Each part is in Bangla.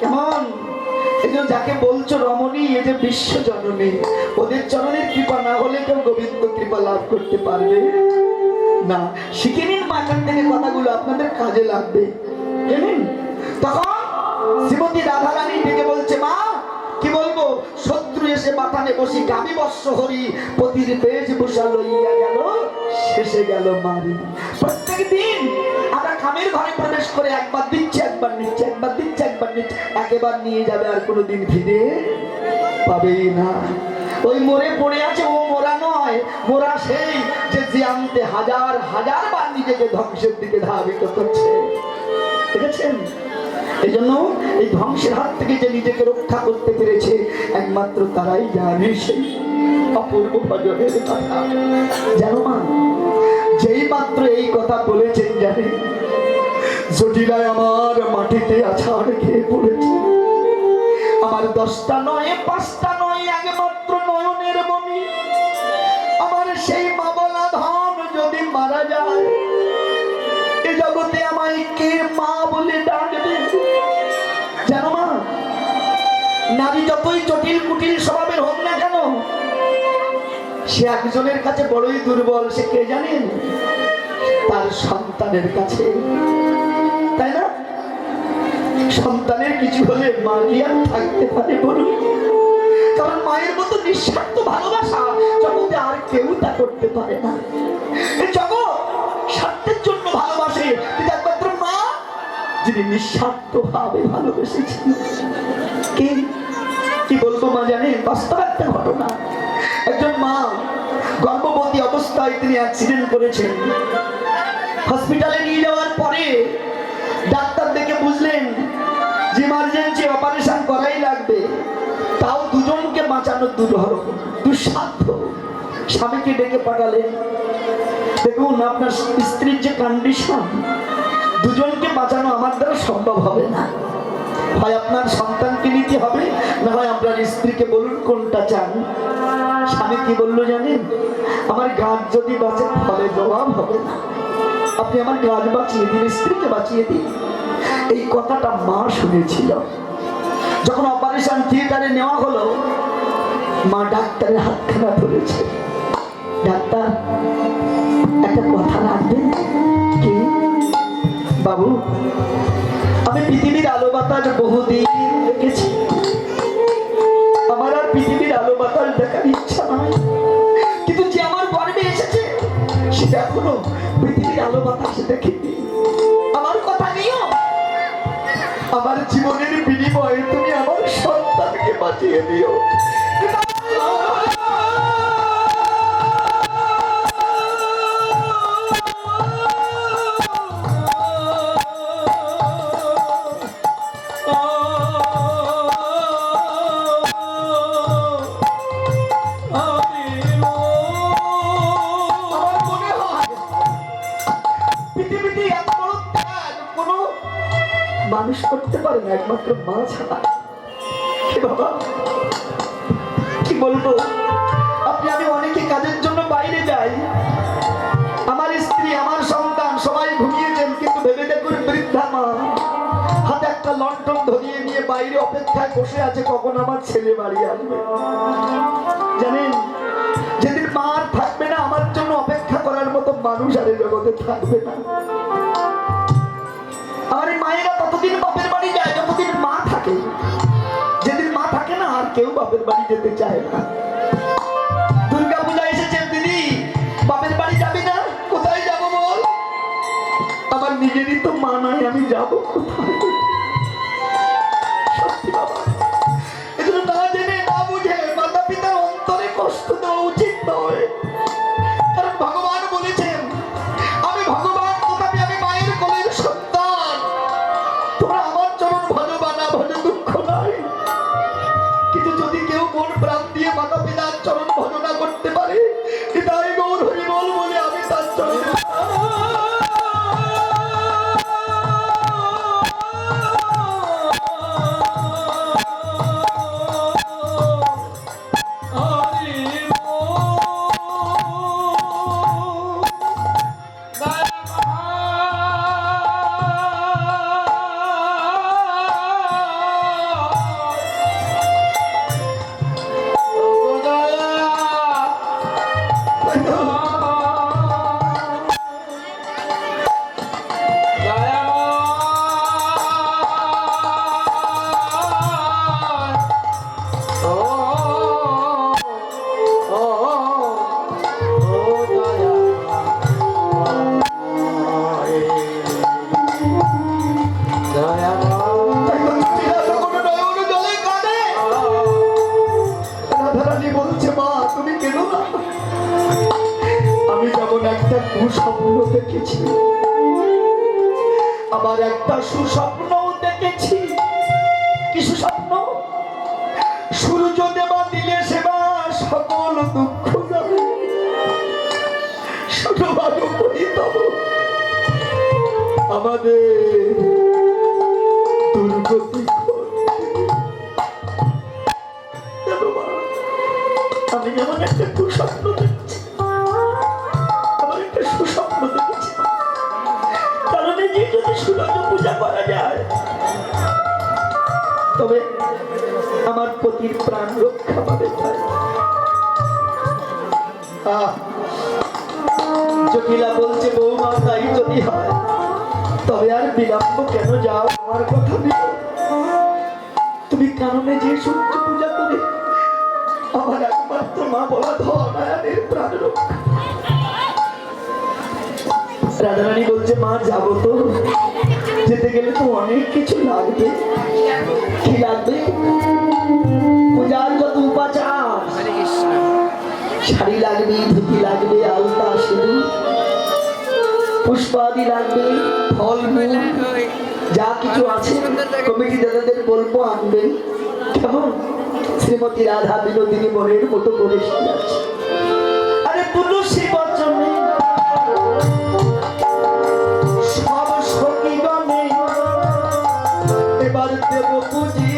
কেমন? এজন্য যাকে বলছো রমণী এ যে বিশ্ব জননী, ওদের চরণের কৃপা না হলে কেউ গোবিন্দ কৃপা লাভ করতে পারবে? না, শিখে নিন মাখান থেকে কথাগুলো, আপনাদের কাজে লাগবে। জানেন তখন শ্রীমতী রাধারানী ডেকে বলছে, মা শত্রু এসে মাথানে বসি গাবি বর্ষ হরি পতির পেজ বসা লইয়া গেল, শেষে গেল মারি। প্রত্যেক দিন আমরা খামের ঘরে প্রবেশ করে একবার দিচ্ছে, একবার নিচ্ছে, একবার দিচ্ছে, একবার নিচ্ছে, একেবার নিয়ে যাবে আর কোনোদিন ফিরে পাবেই না। ওই মরে পড়ে আছে, ও মোরা নয় মোরা সেই যে জিয়ান্তে হাজার হাজার বার নিজেকে ধ্বংসের দিকে ধাবিত করছে। দেখেছেন? এই জন্য এই ধ্বংসের হাত থেকে যে নিজেকে রক্ষা করতে পেরেছে, একমাত্র তারাই জানে সেই অপূর্ব ভজনের কথা। যেই মাত্র এই কথা বলেছেন জটিলায় আমার মাটিতে আছাড় খেয়ে পড়েছে। আমার দশটা নয়, পাঁচটা নয়, একমাত্র নয়নের মনি আমার সেই মাবলা ধন যদি মারা যায়, এ জগতে আমায় কে মা নারী যতই জটিল কুটিল স্বভাবের হোক না কেন, সে একজনের কাছে বড়ই দুর্বল, সে কে জানেন তার সন্তানের কাছে। তাই না? সন্তানের কিছু হলে মা থাকতে পারে বলুন? কারণ মায়ের মতো নিঃস্বার্থ ভালোবাসা জগতে আর কেউ তা করতে পারে না। জগৎ স্বার্থের জন্য ভালোবাসে, কিন্তু একমাত্র মা, যিনি নিঃস্বার্থ ভাবে ভালোবেসেছেন। কে? কি বলব মা জানেন? বাস্তব একটা ঘটনা। একজন মা গর্ভবতী অবস্থায় তিনি অ্যাক্সিডেন্ট করেছেন। হসপিটালে নিয়ে যাওয়ার পরে ডাক্তার দেখে বুঝলেন যে ইমার্জেন্সি অপারেশন করাই লাগবে। তাও দুজনকে বাঁচানোর দুধর দুঃসাধ্য। স্বামীকে ডেকে পাঠালেন। দেখুন, আপনার স্ত্রীর যে কন্ডিশন দুজনকে বাঁচানো আমার দ্বারা সম্ভব হবে না। হয় আপনার সন্তানকে নিতে হবে? না হয় আপনার স্ত্রীকে বলুন কোনটা চান? স্বামী কি বলল জানেন? আমার গাছ যদি বাঁচে ফলে জবাব হবে না। আপনি আমার গাছ বাঁচিয়ে দিন, স্ত্রীকে বাঁচিয়ে দিন। এই কথাটা মা শুনেছিল। যখন অপারেশন থিয়েটারে নেওয়া হলো, মা ডাক্তারের হাতখানা ধরেছে। ডাক্তার, একটা কথা রাখবেন? কি? বাবু আমি পৃথিবীর আলো বাতাস বহুদিন দেখেছি আমার আর পৃথিবীর আলো বাতাস দেখার ইচ্ছা নয় কিন্তু যে আমার গর্বে এসেছে, সেটা এখনও পৃথিবীর আলো বাতাস দেখেনি। আমার কথা নিও। আমার জীবনের বিনিময়ে তুমি আমার সন্তানকে বাঁচিয়ে দিও মানুষ করতে পারে না, একমাত্র মা ছাড়া। কি বাবা? কি বলব? আপনি, আমি অনেকে কাজের জন্য বাইরে যাই। আমার স্ত্রী, আমার সন্তান, সবাই ঘুমিয়েছেন, কিন্তু ভেবে দেখুন বৃদ্ধা মা, হাতে একটা লন্ঠন ধরিয়ে নিয়ে বাইরে অপেক্ষায় বসে আছে, কখন আমার ছেলে বাড়ি আসবে। জানেন, যেদিন মা আর থাকবে না, আমার জন্য অপেক্ষা করার মতো মানুষ আর জগতে থাকবে না। ততদিন বাপের বাড়ি যায়, যতদিন মা থাকে, যেদিন মা থাকে না, আর কেউ বাপের বাড়ি যেতে চায় না। দুর্গা পূজা এসেছেন তিনি বাপের বাড়ি যাবি না? কোথায় যাব বল? আমার নিজেরই তো মা নাই, আমি যাব কোথায়? সুস্বপ্ন দেখেছি। কি সুস্বপ্ন সূর্য দেবা দিলে সেবা, সকল দুঃখ শুধু ভালো করি তব আমাদের আমি যেমন একটা দুঃস্বপ্ন দেখছি আমার পতির প্রাণ রক্ষা পাবে। তাই। জটিলা বলছে বৌমা, তাই যদি হয়, তবে আর বিলম্ব কেন যাও? আমার কথা দিও তুমি কারণে যে সূর্য পূজা করে, আমার একমাত্র মা বলা ধনায়নের প্রাণ রক্ষা রাধারানী বলছে, মা, যাব তো? যেতে গেলে তো অনেক কিছু লাগবে। কি লাগবে? পূজার যত উপাচার। শাড়ি লাগবে ধুতি লাগবে আলতা সিঁদুর। পুষ্পাদি লাগবে ফল যা কিছু আছে কমিটি দাদাদের বলব আনবেন কেমন? শ্রীমতী রাধা বিনোদিনী মনের মতো করে আরে তুলসী বচনে দেব পুঁজি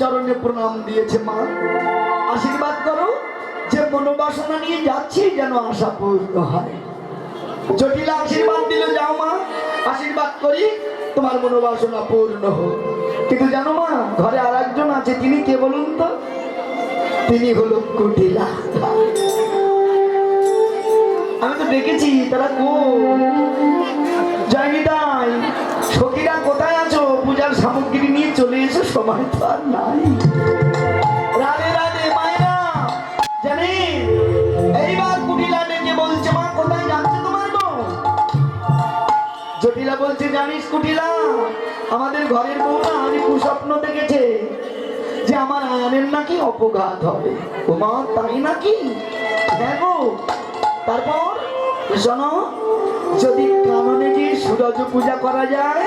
চরণে প্রণাম দিয়েছে মা। আশীর্বাদ করো যে মনোবাসনা নিয়ে যাচ্ছি যেন আশা পূর্ণ হয়। জটিলা আশীর্বাদ দিল যাও মা। আশীর্বাদ করি তোমার মনোবাসনা পূর্ণ হোক। কিন্তু জানো মা, ঘরে আর একজন আছে, তিনি কে বলুন তো? তিনি হলো কুটিলা। আমি তো দেখেছি তারা কো যায়নি তাই সখীরা কোথায় আছো? পূজার সামগ্রী নিয়ে চলে সময় তো আর নাই। রাধে রাধে মায়েরা, জানি এইবার কুটিলা ডেকে বলছে, মা, কোথায় যাচ্ছে তোমার গো জটিলা বলছে, জানিস কুটিলা, আমাদের ঘরের বউরা আমি কুস্বপ্ন দেখেছে যে আমার আয়নের নাকি অপঘাত হবে। ও মা তাই নাকি? গো তারপর শোনো, যদি কাননে গিয়ে সূরজ পূজা করা যায়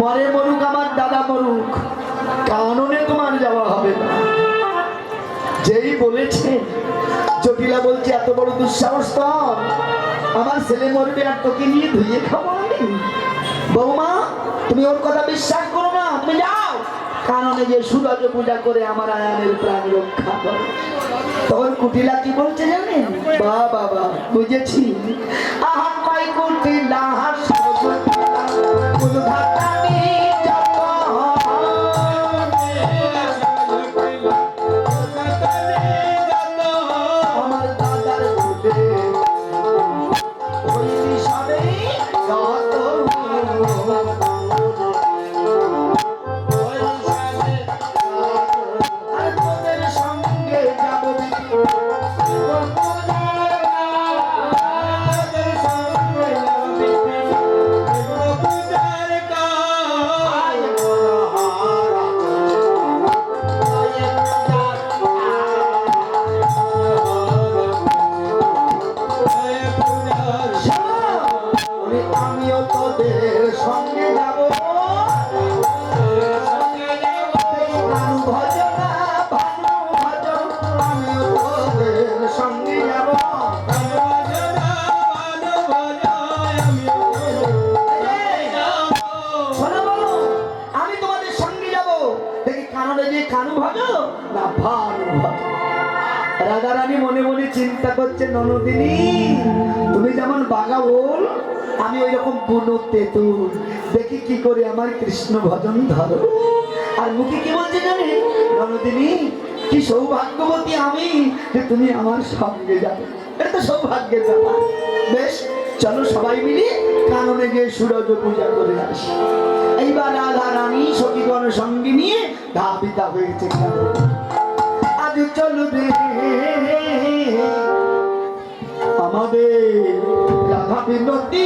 মরে মরুক, আমার দাদা মরুক। কাননে তোমার যাওয়া হবে না। যেই বলেছে, জটিলা বলছে, এত বড় দুঃসাহস তোর আমার ছেলে মরবে আর তোকে নিয়ে ধুয়ে খাব আমি। বৌমা, তুমি ওর কথা বিশ্বাস করো না, তুমি যাও। কারণে যে সূরজ পূজা করে আমার আয়ানের প্রাণ রক্ষা করে। তখন কুটিলা কি বলছে জানেন? বা বাবা, বুঝেছি। আহা পাই কুটিলা উদ্ঘাটানি কাননে যে না ভানু ভাজো। রাধা রানী মনে মনে চিন্তা করছে, ননদিনী, তুমি যেমন বাঘা ওল, আমি ওই রকম বুনো তেতুল। দেখি কি করে আমার কৃষ্ণ ভজন ধরো। আর মুখে কি বলছে জানে? ননদিনী, কি সৌভাগ্যবতী আমি যে তুমি আমার সঙ্গে যাবে। এটা তো সৌভাগ্যের ব্যাপার। বেশ চলো সবাই মিলে কাননে গিয়ে সুরজ পূজা করে আসি এইবার রাধা রানী সখীগণ সঙ্গে নিয়ে ধাপিতা হয়েছে। আজ চলো আমাদের রাধা বিনতি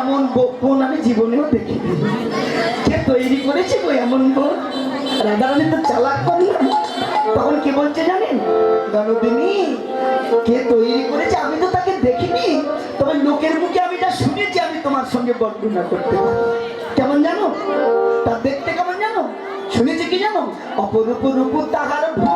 এমন বোন আমি জীবনেও দেখিনি। কে তৈরি করেছে গো এমন বোন? রাধারানী তো চালাক করি তখন কে বলছে জানেন? গণদিনী কে তৈরি করেছে? আমি তো তাকে দেখিনি। তবে লোকের মুখে আমি যা শুনেছি, আমি তোমার সঙ্গে বর্ণনা করতে পারি। কেমন জানো? তা দেখতে কেমন জানো? শুনেছি কি জানো? অপরূপ রূপ তাহার ভুবন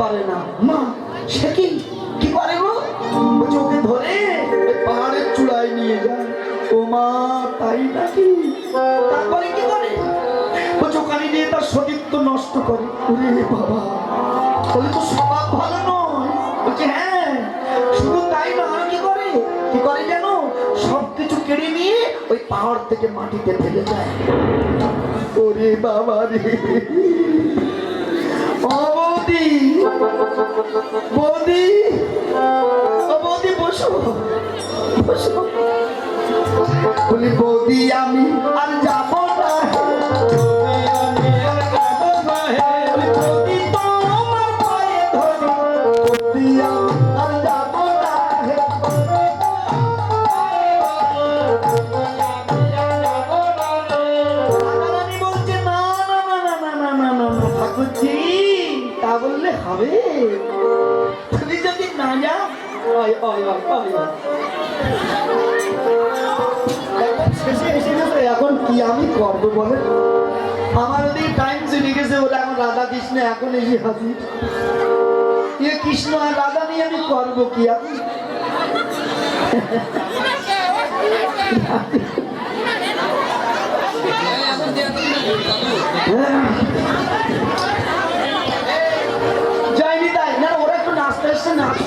পারে না। মা, সে কি কি করে গো? ওকে ধরে পাহাড়ের চূড়ায় নিয়ে যায়। ও মা, তাই নাকি? তারপরে কি করে? নিয়ে তার সতীত্ব নষ্ট করে। ওরে বাবা বলে তো স্বভাব ভালো নয়। বলছে হ্যাঁ শুধু তাই না কি করে? কি করে জানো? সব কিছু কেড়ে নিয়ে ওই পাহাড় থেকে মাটিতে ফেলে যায়। ওরে বাবা রে। ও বৌদি। বৌদি। বৌদি বসো। বলি বৌদি আমি আর যাব শেষে এসে গেছে এখন কি আমি করব বলে আমার ওদিকে টাইম চলে গেছে বলে এখন রাধা কৃষ্ণ এখন এসে হাজির এ কৃষ্ণ আর রাধা নিয়ে আমি করব কি আমি যাইনি তাই না, ওরা একটু নাচতে এসছে নাচ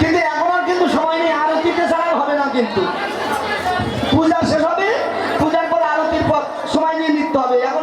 কিন্তু এখন আর কিন্তু সময় নেই, আরতিতে ছাড়া হবে না কিন্তু। পূজা শেষ হবে, পূজার পর আরতির পর সময় নিয়ে নিতে হবে। এখন